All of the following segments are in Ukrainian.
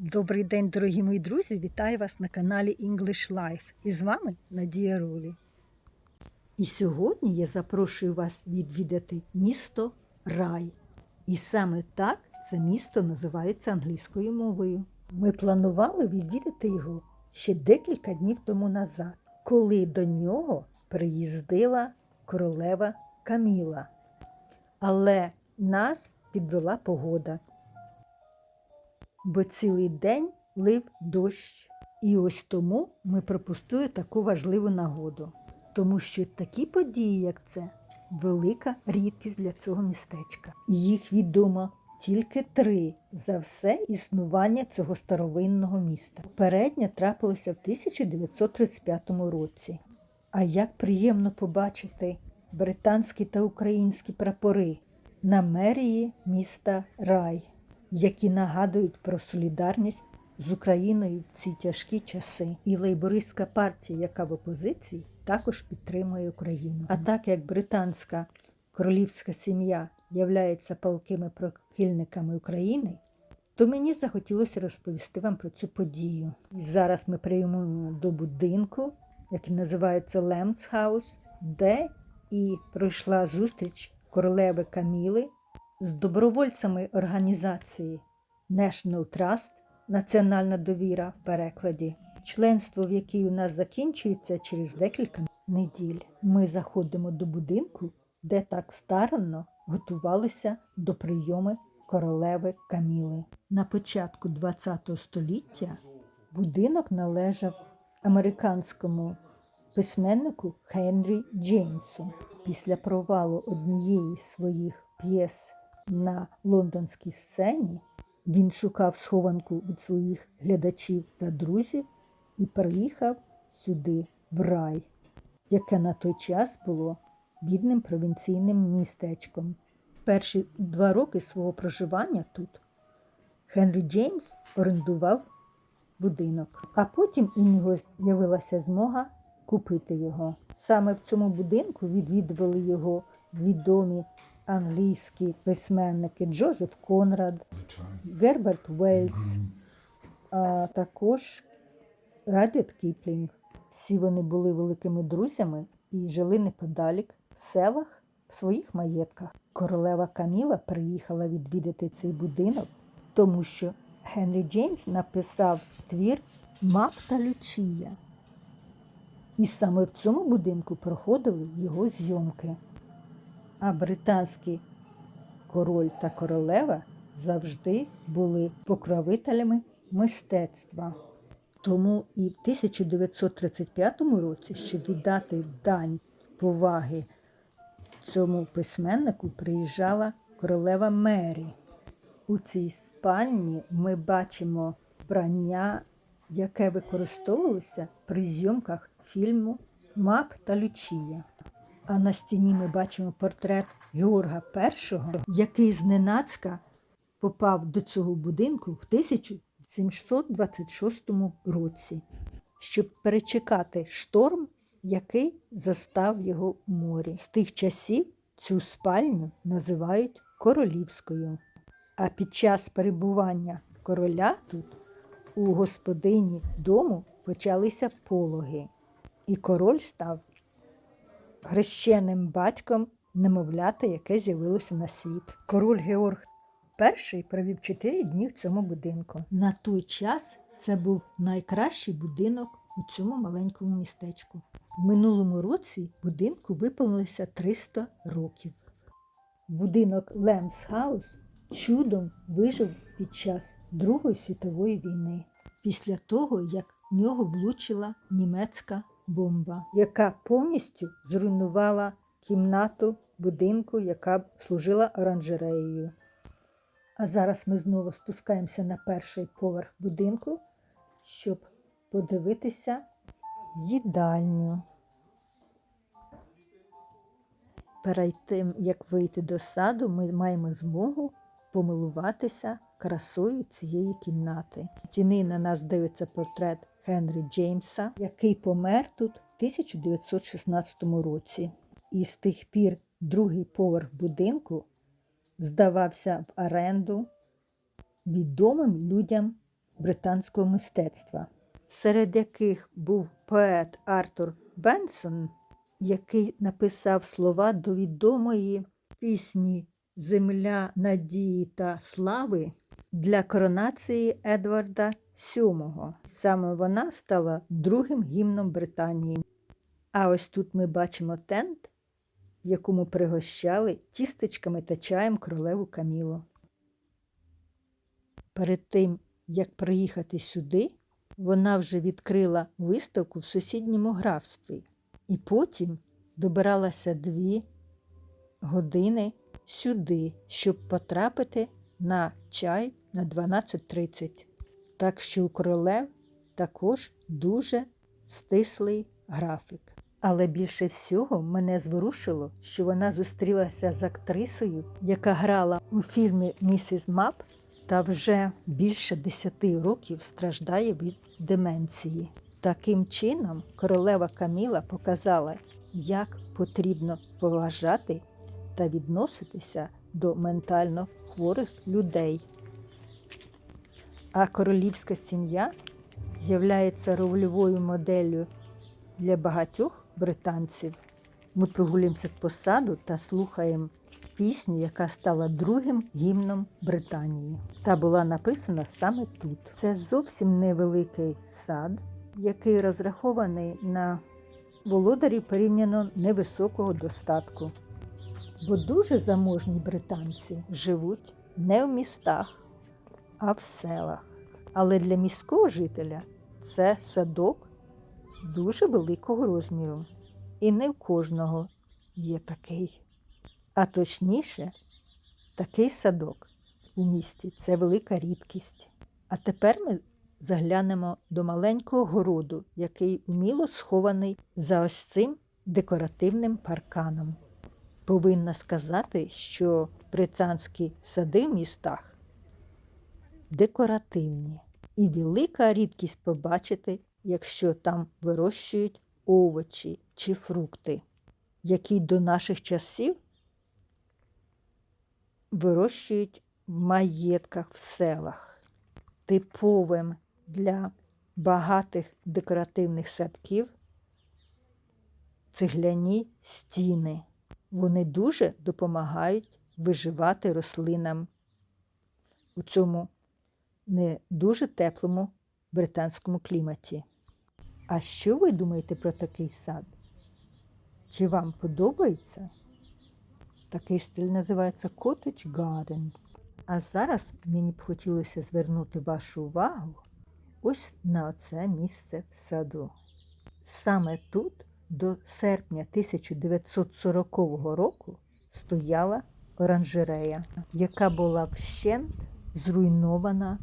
Добрий день, дорогі мої друзі! Вітаю вас на каналі English Life. І з вами Надія Рулі. І сьогодні я запрошую вас відвідати місто Рай. І саме так це місто називається англійською мовою. Ми планували відвідати його ще декілька днів тому назад, коли до нього приїздила королева Каміла. Але нас підвела погода бо цілий день лив дощ. І ось тому ми пропустили таку важливу нагоду, тому що такі події, як це, велика рідкість для цього містечка. Їх відомо тільки три за все існування цього старовинного міста. Передня трапилося в 1935 році. А як приємно побачити британські та українські прапори на мерії міста Рай які нагадують про солідарність з Україною в ці тяжкі часи. І лейбористська партія, яка в опозиції, також підтримує Україну. А так як британська королівська сім'я являється палкими прихильниками України, то мені захотілося розповісти вам про цю подію. І зараз ми приймемо до будинку, який називається Лемс Хаус, де і пройшла зустріч королеви Каміли з добровольцями організації National Trust Національна довіра в перекладі, членство в якій у нас закінчується через декілька неділь. Ми заходимо до будинку, де так старанно готувалися до прийому королеви Каміли. На початку ХХ століття будинок належав американському письменнику Генрі Джеймсу. Після провалу однієї своїх п'єс на лондонській сцені він шукав схованку від своїх глядачів та друзів і приїхав сюди, в рай, яке на той час було бідним провінційним містечком. Перші два роки свого проживання тут Генрі Джеймс орендував будинок, а потім у нього з'явилася змога купити його. Саме в цьому будинку відвідували його відомі англійські письменники Джозеф Конрад, Герберт Вельс, а також Радіт Кіплінг. Всі вони були великими друзями і жили неподалік в селах в своїх маєтках. Королева Каміла приїхала відвідати цей будинок, тому що Генрі Джеймс написав твір Мап та Лючія. І саме в цьому будинку проходили його зйомки. А британський король та королева завжди були покровителями мистецтва. Тому і в 1935 році, щоб віддати дань поваги цьому письменнику, приїжджала королева Мері. У цій спальні ми бачимо вбрання, яке використовувалося при зйомках фільму Мап та Лючія. А на стіні ми бачимо портрет Георга І, який зненацька попав до цього будинку в 1726 році, щоб перечекати шторм, який застав його у морі. З тих часів цю спальню називають королівською. А під час перебування короля тут у господині дому почалися пологи, і король став хрещеним батьком немовлята, яке з'явилося на світ. Король Георг І провів чотири дні в цьому будинку. На той час це був найкращий будинок у цьому маленькому містечку. В минулому році будинку виповнилося 300 років. Будинок Лемс Хаус чудом вижив під час Другої світової війни, після того, як в нього влучила німецька бомба, яка повністю зруйнувала кімнату будинку, яка служила оранжереєю. А зараз ми знову спускаємося на перший поверх будинку, щоб подивитися їдальню. Перед тим, як вийти до саду, ми маємо змогу помилуватися красою цієї кімнати. Стіни на нас дивиться портрет Генрі Джеймса, який помер тут в 1916 році. І з тих пір другий поверх будинку здавався в оренду відомим людям британського мистецтва, серед яких був поет Артур Бенсон, який написав слова до відомої пісні Земля надії та слави для коронації Едварда VII. Саме вона стала другим гімном Британії. А ось тут ми бачимо тент, в якому пригощали тістечками та чаєм королеву Камілу. Перед тим, як приїхати сюди, вона вже відкрила виставку в сусідньому графстві і потім добиралася дві години сюди, щоб потрапити на чай на 12.30. Так що у королев також дуже стислий графік. Але більше всього мене зворушило, що вона зустрілася з актрисою, яка грала у фільмі Місіс Мап та вже більше 10 років страждає від деменції. Таким чином, королева Каміла показала, як потрібно поважати та відноситися до ментально хворих людей. А королівська сім'я являється рольовою моделлю для багатьох британців. Ми прогулюємося по саду та слухаємо пісню, яка стала другим гімном Британії. Та була написана саме тут. Це зовсім невеликий сад, який розрахований на володарів порівняно невисокого достатку. Бо дуже заможні британці живуть не в містах, а в селах. Але для міського жителя це садок дуже великого розміру. І не в кожного є такий. А точніше, такий садок у місті це велика рідкість. А тепер ми заглянемо до маленького городу, який уміло схований за ось цим декоративним парканом. Повинна сказати, що британські сади в містах декоративні. І велика рідкість побачити, якщо там вирощують овочі чи фрукти, які до наших часів вирощують в маєтках в селах. Типовим для багатих декоративних садків цегляні стіни. Вони дуже допомагають виживати рослинам у цьому не дуже теплому британському кліматі. А що ви думаєте про такий сад? Чи вам подобається? Такий стиль називається Cottage Garden. А зараз мені б хотілося звернути вашу увагу ось на оце місце в саду. Саме тут до серпня 1940 року стояла оранжерея, яка була вщент зруйнована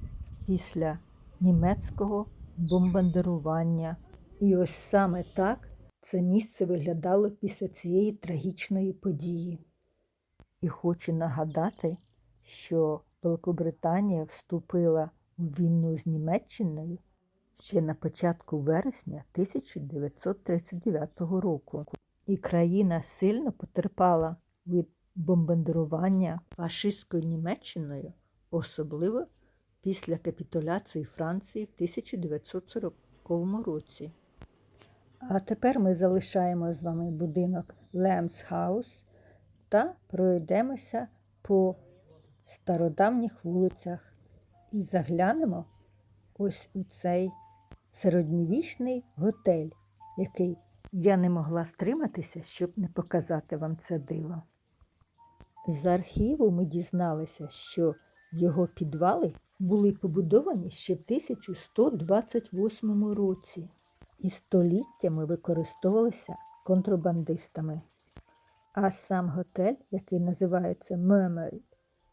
після німецького бомбардирування. І ось саме так це місце виглядало після цієї трагічної події. І хочу нагадати, що Великобританія вступила у війну з Німеччиною ще на початку вересня 1939 року. І країна сильно потерпала від бомбардування фашистською Німеччиною, особливо після капітуляції Франції в 1940 році. А тепер ми залишаємо з вами будинок Лемс Хаус та пройдемося по стародавніх вулицях і заглянемо ось у цей середньовічний готель, який я не могла стриматися, щоб не показати вам це диво. З архіву ми дізналися, що його підвали були побудовані ще в 1128 році і століттями використовувалися контрабандистами. А сам готель, який називається Mermaid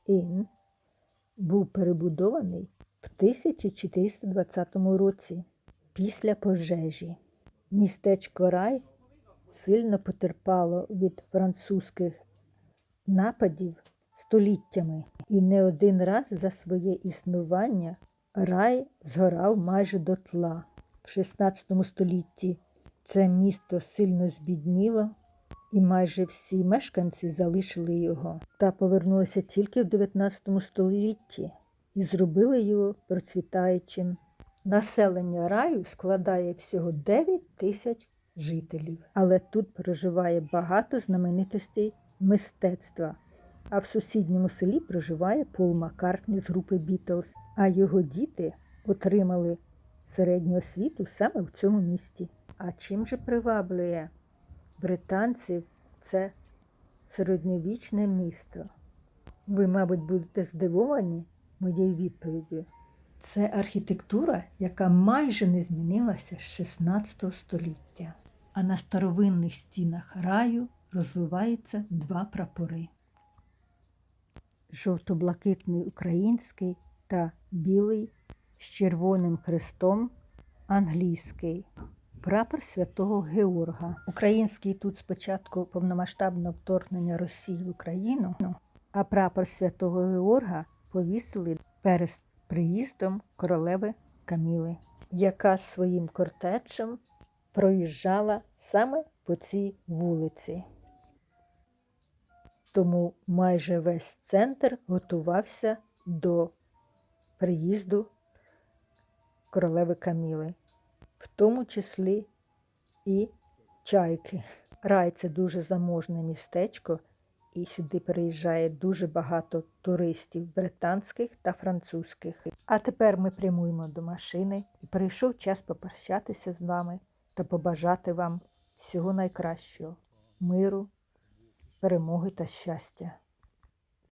Inn, був перебудований в 1420 році після пожежі. Містечко Рай сильно потерпало від французьких нападів століттями, і не один раз за своє існування рай згорав майже дотла. В 16 столітті це місто сильно збідніло, і майже всі мешканці залишили його та повернулися тільки в 19 столітті, і зробили його процвітаючим. Населення раю складає всього 9 тисяч жителів, але тут проживає багато знаменитостей мистецтва. А в сусідньому селі проживає Пол Маккартні з групи Бітлз, а його діти отримали середню освіту саме в цьому місті. А чим же приваблює британців це середньовічне місто? Ви, мабуть, будете здивовані моєю відповіддю. Це архітектура, яка майже не змінилася з 16 століття. А на старовинних стінах раю розвиваються два прапори: жовто-блакитний український та білий з червоним хрестом англійський. Прапор святого Георга. Український тут спочатку повномасштабного вторгнення Росії в Україну, а прапор святого Георга повісили перед приїздом королеви Каміли, яка своїм кортечем проїжджала саме по цій вулиці. Тому майже весь центр готувався до приїзду королеви Каміли, в тому числі і чайки. Рай це дуже заможне містечко, і сюди приїжджає дуже багато туристів британських та французьких. А тепер ми прямуємо до машини і прийшов час попрощатися з вами та побажати вам всього найкращого, миру, перемоги та щастя.